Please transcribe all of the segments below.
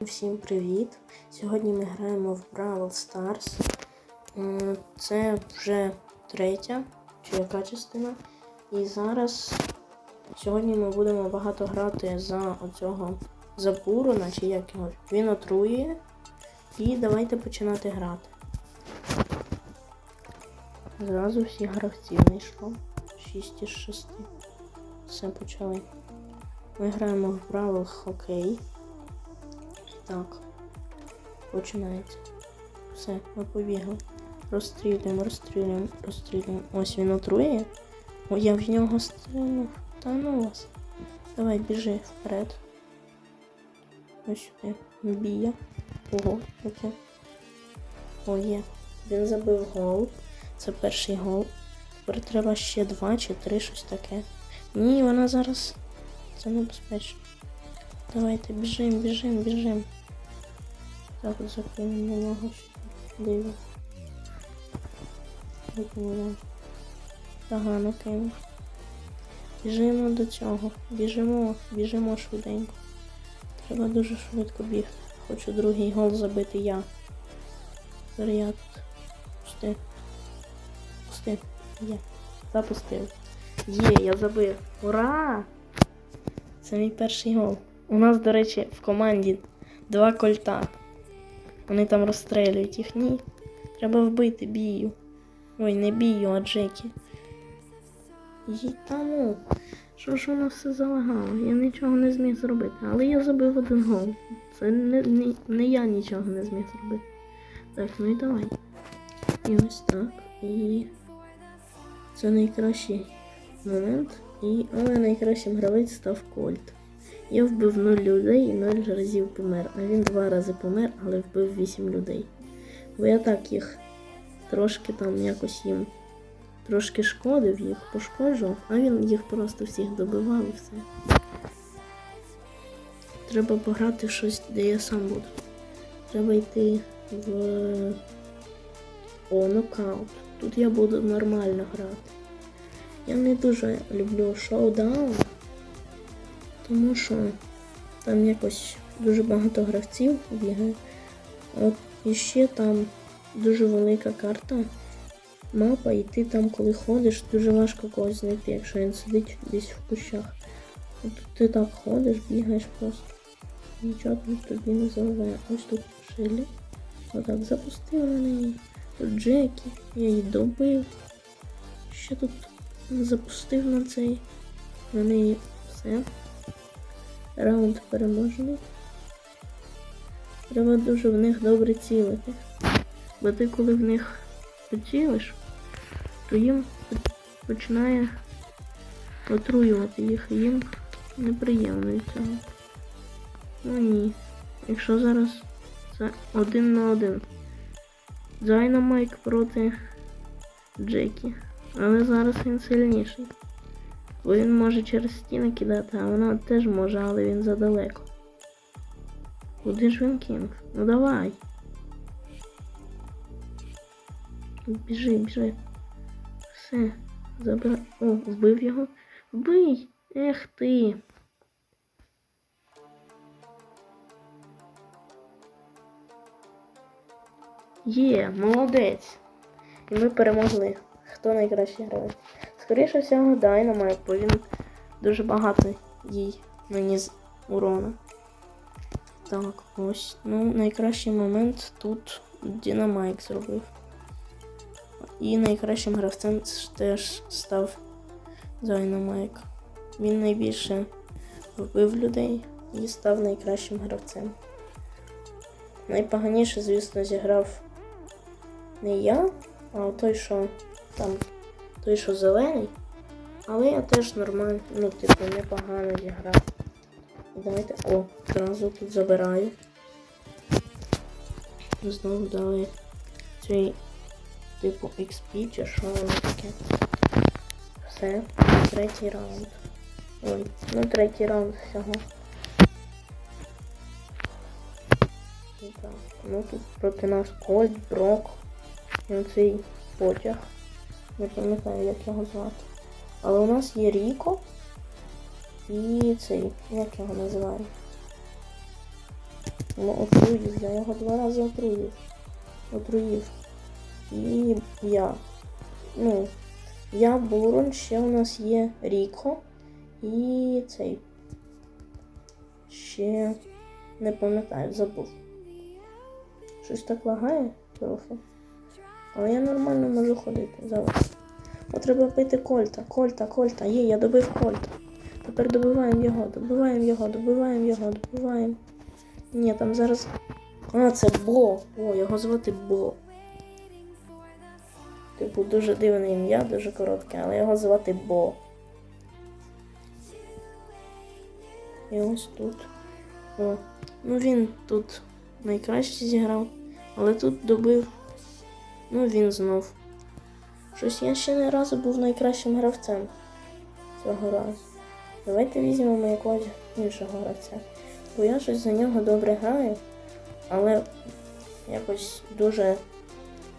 Всім привіт! Сьогодні ми граємо в Brawl Stars. Це вже третя чи яка частина. І зараз сьогодні ми будемо багато грати за оцього Запурона, чи як його. Він отруює. І давайте починати грати. Зразу всі гравці знайшло. 6 із 6. Все почали. Ми граємо в Бравл Хокей. Так. Починається. Все, ми побігли. Розстрілюємо, розстрілюємо, розстрілюємо. Ось він отрує. О, я в нього стрілю. Та ну вас. Давай, біжи вперед. Ось сюди. Бія. Ого, яке. О, є. Він забив гол. Це перший гол. Тепер треба ще два чи три, щось таке. Ні, вона зараз. Це небезпечно. Давайте біжим, біжим, біжим. Так, от закинемо на нього диво. Погано кинув. Біжимо до цього. Біжимо, біжимо швиденько. Треба дуже швидко бігти. Хочу другий гол забити я. Тепер тут. Пусти. Пусти. Є. Запустив. Є, я забив. Ура! Це мій перший гол. У нас, до речі, в команді два кольта. Вони там розстрілюють їх. Ні. Треба вбити бію. Ой, не бію, а Джекі. Їй та ну. Що ж воно все залагало? Я нічого не зміг зробити. Але я забив один гол. Це не, не, не я нічого не зміг зробити. Так, ну і давай. І ось так. І це найкращий момент. І але найкращим гравець став Кольт. Я вбив 0 людей і 0 разів помер. А він два рази помер, але вбив 8 людей. Бо я так їх трошки там якось їм трошки шкодив, їх пошкоджував, а він їх просто всіх добивав і все. Треба пограти в щось, де я сам буду. Треба йти в О, нокаут. Тут я буду нормально грати. Я не дуже люблю шоудаун, тому що там якось дуже багато гравців бігає. От і ще там дуже велика карта, мапа, і ти там, коли ходиш, дуже важко когось знайти, якщо він сидить десь в кущах. От ти так ходиш, бігаєш просто. Нічого там тобі не заливає. Ось тут Шелі. Отак запустив на неї. Тут Джекі, я її добив. Ще тут запустив на цей. На неї все. Раунд переможений. Треба дуже в них добре цілити. Бо ти коли в них поцілиш, то їм починає отруювати їх, і їм неприємно від цього. Ну ні. Якщо зараз це один на один. Дайнамайк проти Джекі. Але зараз він сильніший. Бо він може через стіни кидати, а вона теж може, але він задалеко. Куди ж він кинув? Ну давай. Біжи, біжи. Все. Забирай. О, вбив його. Вбий! Ех ти. Є, молодець. І ми перемогли. Хто найкращий гравець? Скоріше всього, Дайнамайк, бо він дуже багато їй наніс урона. Так, ось. Ну, найкращий момент тут Дінамайк зробив. І найкращим гравцем теж став Дайнамайк. Він найбільше вбив людей і став найкращим гравцем. Найпоганіше, звісно, зіграв не я, а той, що там, той, що зелений. Але я теж нормально, ну, типу, непогано зіграв. Давайте. О, одразу тут забираю. Знову дали цей типу XP чи що воно таке. Все, третій раунд. Ой, ну третій раунд всього. Так, ну тут проти нас Кольт, Брок. І оцей потяг. Не пам'ятаю, як його звати. Але у нас є Ріко. І цей, як його називають? Ну, отруїв, я його два рази отруїв. Отруїв. І я. Ну, я Бурон, ще у нас є Ріко. І цей. Ще не пам'ятаю, забув. Щось так лагає трохи. Але я нормально можу ходити. Зараз. Треба пити кольта, кольта, кольта. Є, я добив кольта. Тепер добиваємо його, добиваємо його, добиваємо його, добиваємо. Ні, там зараз. А, це Бо. О, його звати Бо. Типу, дуже дивне ім'я, дуже коротке, але його звати Бо. І ось тут. О. Ну він тут найкраще зіграв, але тут добив. Ну він знов. Щось я ще не разу був найкращим гравцем цього разу. Давайте візьмемо якогось іншого гравця. Бо я щось за нього добре граю, але якось дуже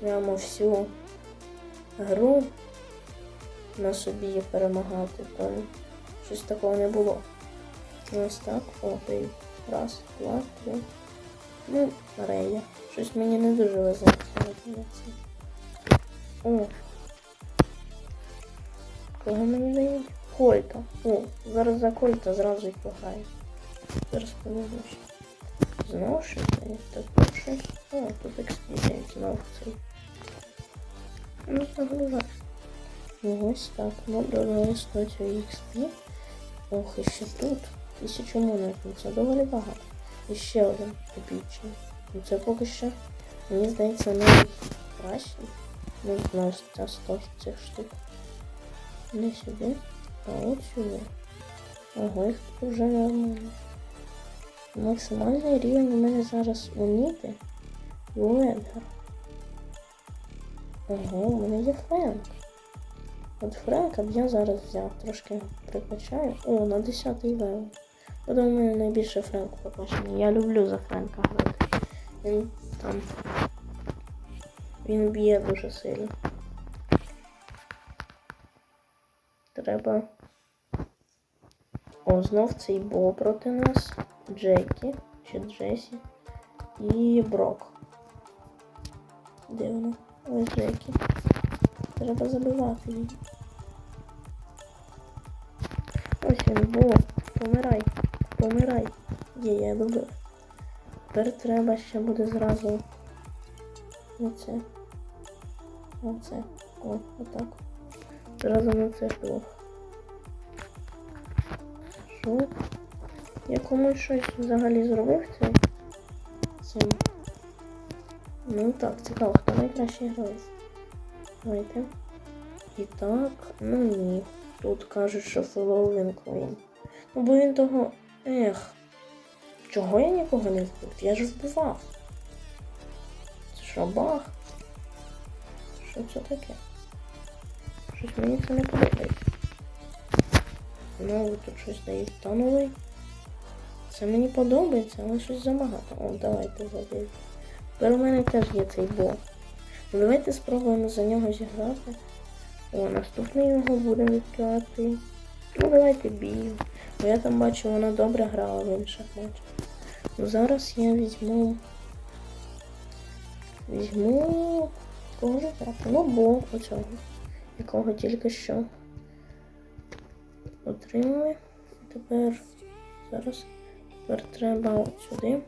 прямо всю гру на собі перемагати, то щось такого не було. Ось так. О. Раз, два, три. Ну, Рея. Щось мені не дуже везе. О. Кого мені дають? Кольта. О, зараз за Кольта зразу й пограю. Зараз подивлюсь. Знову що це? Так перше. О, тут експедієнт знову цей. Ну, загружай. Ну, ось так. Ну, додали 100 XP. Ох, і ще тут. Тисячу монет. Ну, Це доволі багато. І ще один епічний. Ну це поки що, мені здається, найкращий. Не знаю, це 100 цих штук. Не сюди, а от сюди. Ого, вже нормально. Максимальний рівень у мене зараз у Ніти і у. Ого, у мене є Френк. От Френка б я зараз взяв, трошки прикачаю. О, на 10 левел. Я у мене найбільше Френку прокачаний. Я люблю за Френка грати. Він там. Він б'є дуже сильно. Треба. О, знов цей Бо проти нас. Джекі чи Джесі. І Брок. Де вона? Ось Джекі. Треба забивати її. Ось він, Бо. Помирай. Помирай. Є, я добив. Тепер треба ще буде зразу оце. Оце. О, отак. Зразу на це двох. Що? Я комусь щось взагалі зробив цей? Цим. Ну так, цікаво, хто найкращий гравець. Давайте. І так, ну ні. Тут кажуть, що фоловин Queen. Ну бо він того. Ех. Чого я нікого не вбив? Я ж вбивав. Це що, баг? Що це таке? Щось мені це не подобається. Знову тут щось дають тоновий. Це мені подобається, але щось забагато. О, давайте забив. Тепер у мене теж є цей. Ну давайте спробуємо за нього зіграти. О, наступний його будемо відкривати. Ну давайте бій. Бо я там бачу, вона добре грала в інших матчах. Ну зараз я візьму. Візьму. Кого ж взяти? Ну, бо оцього. Якого тільки що отримали. Тепер зараз тепер треба от сюди.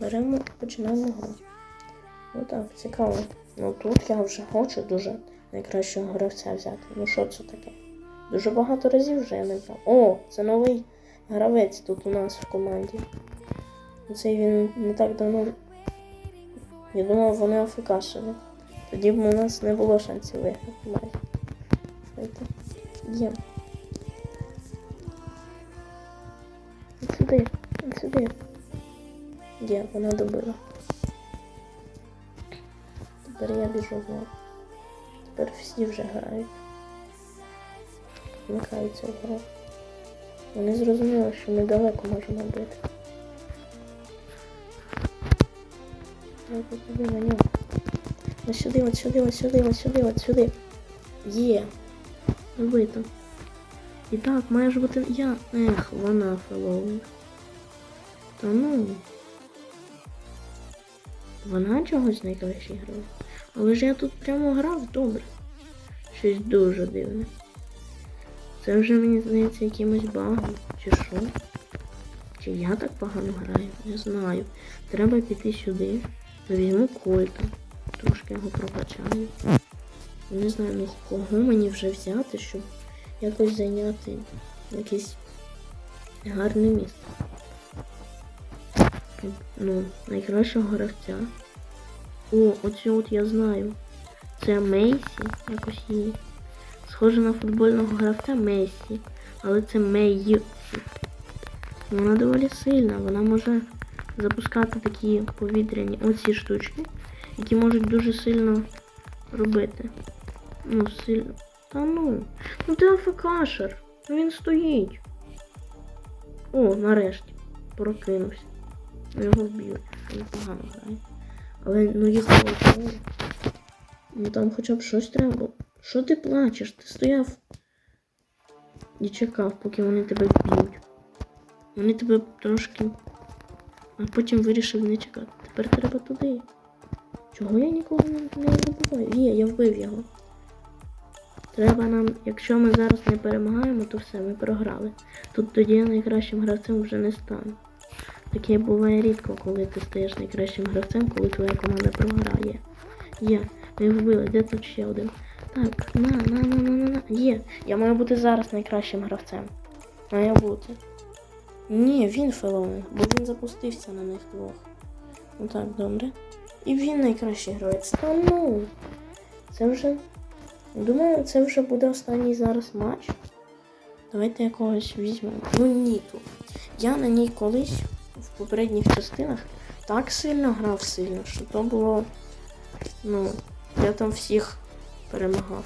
Беремо і починаємо гру. Ну так, цікаво. Ну тут я вже хочу дуже найкращого гравця взяти. Ну що це таке? Дуже багато разів вже я не брав. О, це новий гравець тут у нас в команді. Цей він не так давно. Я думав, вони афікашили. Тоді б у нас не було шансів виграти майже. Є. Сюди, сюди. Є, вона добила. Тепер я біжу знову. Тепер всі вже грають. Вмикаються в гру. Вони зрозуміли, що ми далеко можемо бити. Давайте туди на нього. Ось сюди, от сюди, от сюди, от сюди, от сюди. Є. Вбито. І так, має ж бути я. Ех, вона фелоу. Та ну. Вона чогось найкраще грає. Але ж я тут прямо грав добре. Щось дуже дивне. Це вже мені здається якимось багом, чи що? Чи я так погано граю? Не знаю. Треба піти сюди. Візьму кольта. Трошки його прокачаю. Не знаю, ну кого мені вже взяти, щоб якось зайняти якесь гарне місце. Ну, найкращого гравця. О, оцю от я знаю. Це Мейсі, якось її. Схоже на футбольного гравця Месі, але це Мейсі. Вона доволі сильна, вона може запускати такі повітряні оці штучки, які можуть дуже сильно робити. Ну, сильно. Та ну. Ну ти АФКшер. Ну він стоїть. О, нарешті. Прокинувся. Ну його вб'ють. Він погано грає. Але ну їх було. Ну там хоча б щось треба. Що ти плачеш? Ти стояв і чекав, поки вони тебе вб'ють. Вони тебе трошки. А потім вирішив не чекати. Тепер треба туди. Чого я нікого не, забуваю? Є, я вбив його. Треба нам, якщо ми зараз не перемагаємо, то все, ми програли. Тут тоді я найкращим гравцем вже не стану. Таке буває рідко, коли ти стаєш найкращим гравцем, коли твоя команда програє. Є, ми вбили, де тут ще один? Так, на, на, на, на, на, на. Є. Я маю бути зараз найкращим гравцем. Має бути. Ні, він феловий, бо він запустився на них двох. Ну так, добре. І він найкращий гравець. Та ну. Це вже. Думаю, це вже буде останній зараз матч. Давайте якогось візьмемо. Ну Ніту. Я на ній колись в попередніх частинах так сильно грав сильно, що то було. Ну, я там всіх перемагав.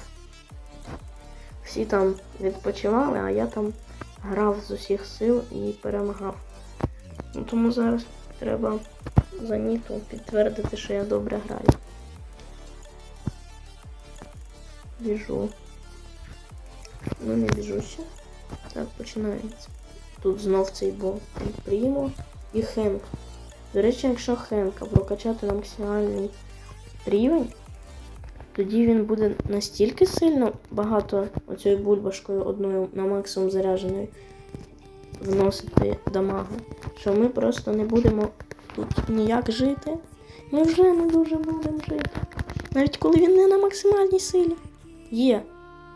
Всі там відпочивали, а я там грав з усіх сил і перемагав. Ну, тому зараз треба за Ніту підтвердити, що я добре граю. Біжу. Ну не біжу ще. Так, починається. Тут знов цей бо Прімо і Хенк. До речі, якщо Хенка прокачати на максимальний рівень, тоді він буде настільки сильно багато оцією бульбашкою одною на максимум зарядженою вносити дамагу, що ми просто не будемо тут ніяк жити. Ми вже не дуже будемо жити. Навіть коли він не на максимальній силі. Є.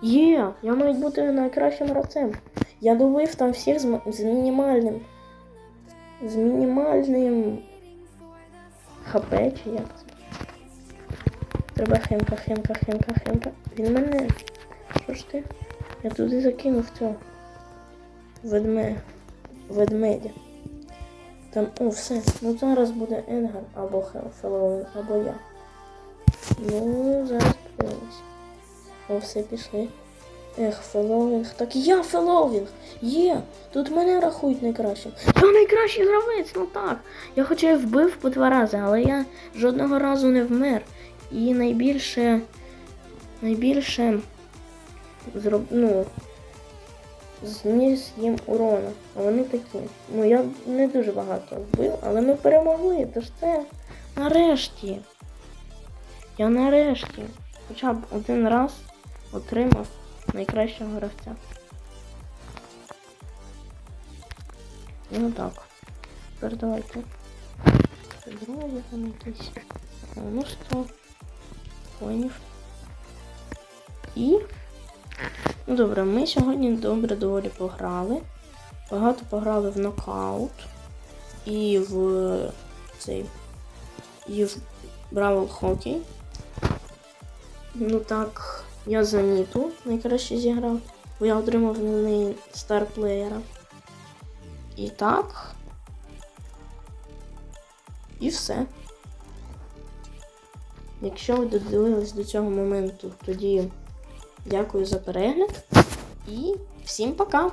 Є. Я маю бути найкращим гравцем. Я добив там всіх з, з мінімальним. З мінімальним ХП чи як це? Треба хемка, хемка, хемка, хемка. Він мене. Що ж ти? Я туди закинув цього. Ведме. Ведмедя. Там, о, все. Ну зараз буде Енгар або Хел- або я. Ну, зараз подивимось. О, все пішли. Ех, Феловінг. Так я Феловінг! Є! Тут мене рахують найкращим. Я найкращий гравець, ну так. Я хоча й вбив по два рази, але я жодного разу не вмер. І найбільше. Найбільше. Зроб... Ну. Зніс їм урона. А вони такі. Ну я не дуже багато вбив, але ми перемогли. Тож це нарешті. Я нарешті. Хоча б один раз отримав найкращого гравця. Ну так. Тепер давайте. Зброї там якісь. Ну що? Конів. І. Ну добре, ми сьогодні добре доволі пограли. Багато пограли в нокаут. І в цей. І в Бравл Хокей. Ну так, я за Ніту найкраще зіграв, бо я отримав на неї старплеєра. І так. І все. Якщо ви додивились до цього моменту, тоді дякую за перегляд і всім пока!